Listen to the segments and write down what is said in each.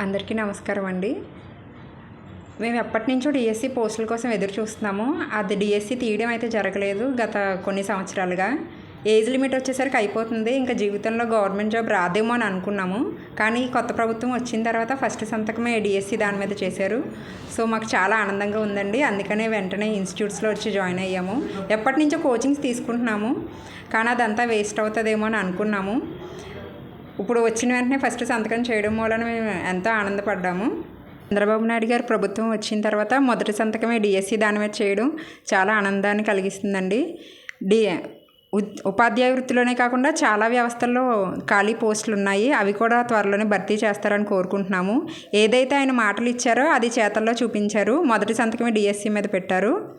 అందరికీ నమస్కారం అండి. మేము ఎప్పటి నుంచో డిఎస్సి పోస్టుల కోసం ఎదురు చూస్తున్నాము. అది డిఎస్సి తీయడం అయితే జరగలేదు గత కొన్ని సంవత్సరాలుగా. ఏజ్ లిమిట్ వచ్చేసరికి అయిపోతుంది. ఇంకా జీవితంలో గవర్నమెంట్ జాబ్ రాదేమో అని అనుకున్నాము. కానీ కొత్త ప్రభుత్వం వచ్చిన తర్వాత ఫస్ట్ సంతకమే డిఎస్సి దాని మీద చేశారు. సో మాకు చాలా ఆనందంగా ఉందండి. అందుకనే వెంటనే ఇన్స్టిట్యూట్స్లో వచ్చి జాయిన్ అయ్యాము. ఎప్పటి నుంచో కోచింగ్స్ తీసుకుంటున్నాము. కానీ అదంతా వేస్ట్ అవుతుందేమో అని అనుకున్నాము. ఇప్పుడు వచ్చిన వెంటనే ఫస్ట్ సంతకం చేయడం వలన మేము ఎంతో ఆనందపడ్డాము. చంద్రబాబు నాయుడు గారు ప్రభుత్వం వచ్చిన తర్వాత మొదటి సంతకమే డిఎస్సి దాని మీద చేయడం చాలా ఆనందాన్ని కలిగిస్తుందండి. డి ఉపాధ్యాయ వృత్తిలోనే కాకుండా చాలా వ్యవస్థల్లో ఖాళీ పోస్టులు ఉన్నాయి. అవి కూడా త్వరలోనే భర్తీ చేస్తారని కోరుకుంటున్నాము. ఏదైతే ఆయన మాటలు ఇచ్చారో అది చేతల్లో చూపించారు. మొదటి సంతకమే డిఎస్సి మీద పెట్టారు.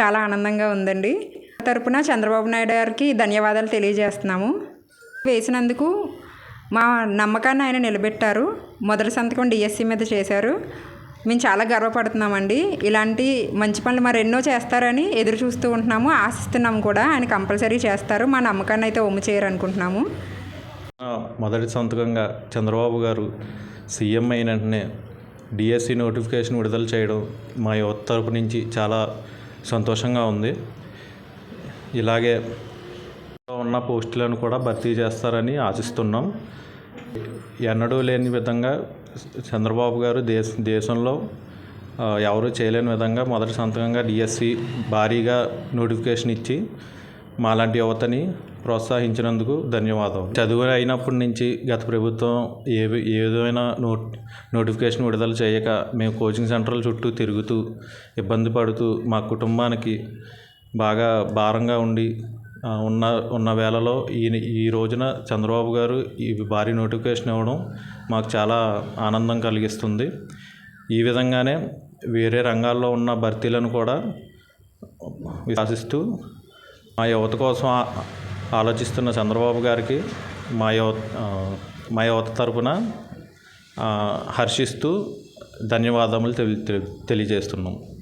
చాలా ఆనందంగా ఉందండి. తరపున చంద్రబాబు నాయుడు గారికి ధన్యవాదాలు తెలియజేస్తున్నాము. వేసినందుకు మా నమ్మకాన్ని ఆయన నిలబెట్టారు. మొదటి సంతకం డిఎస్సి మీద చేశారు. మేము చాలా గర్వపడుతున్నామండి. ఇలాంటి మంచి పనులు మరి ఎన్నో చేస్తారని ఎదురు చూస్తూ ఉంటున్నాము. ఆశిస్తున్నాము కూడా ఆయన కంపల్సరీ చేస్తారు. మా నమ్మకాన్ని అయితే ఒమ్ము చేయరనుకుంటున్నాము. మొదటి సంతకంగా చంద్రబాబు గారు సీఎం అయిన వెంటనే డిఎస్సి నోటిఫికేషన్ విడుదల చేయడం మా యువత తరపు నుంచి చాలా సంతోషంగా ఉంది. ఇలాగే ఉన్న పోస్టులను కూడా భర్తీ చేస్తారని ఆశిస్తున్నాం. ఎన్నడూ లేని విధంగా చంద్రబాబు గారు దేశ దేశంలో ఎవరూ చేయలేని విధంగా మొదటి సంతకంగా డిఎస్సి భారీగా నోటిఫికేషన్ ఇచ్చి మాలాంటి యువతని ప్రోత్సహించినందుకు ధన్యవాదాలు చదువు అయినప్పటి నుంచి గత ప్రభుత్వం ఏ ఏదైనా నోట్ నోటిఫికేషన్ విడుదల చేయక మేము కోచింగ్ సెంటర్ల చుట్టూ తిరుగుతూ ఇబ్బంది పడుతూ మా కుటుంబానికి బాగా భారంగా ఉండి ఉన్న ఉన్న వేళలో ఈ ఈ రోజున చంద్రబాబు గారు ఈ భారీ నోటిఫికేషన్ ఇవ్వడం మాకు చాలా ఆనందం కలిగిస్తుంది. ఈ విధంగానే వేరే రంగాల్లో ఉన్న భర్తీలను కూడా ఆశిస్తూ మా యువత కోసం ఆలోచిస్తున్న చంద్రబాబు గారికి మా యువ మా యువత తరపున హర్షిస్తూ ధన్యవాదములు తెలి తెలి- తెలియజేస్తున్నాం.